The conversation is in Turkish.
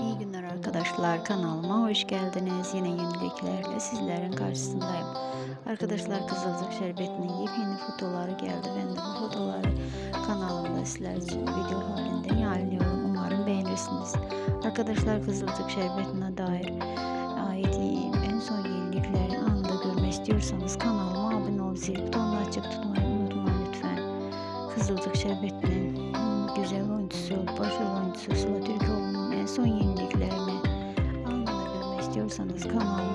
İyi günler arkadaşlar kanalıma hoş geldiniz. Yine yeniliklerle sizlerin karşısındayım. Arkadaşlar Kızılcık Şerbeti'nin yepyeni fotoları geldi. Ben de bu fotoları kanalımda sizler için video halinde yayınlıyorum. Umarım beğenirsiniz. Arkadaşlar Kızılcık Şerbeti'ne dair ait en son yenilikleri anında görmek istiyorsanız kanalıma abone ol zil butonunu açık tutmayı unutmayın lütfen. Kızılcık Şerbeti'nin güzel oyuncusu, başrol oyuncusu Sıla Türkoğlu'nun en son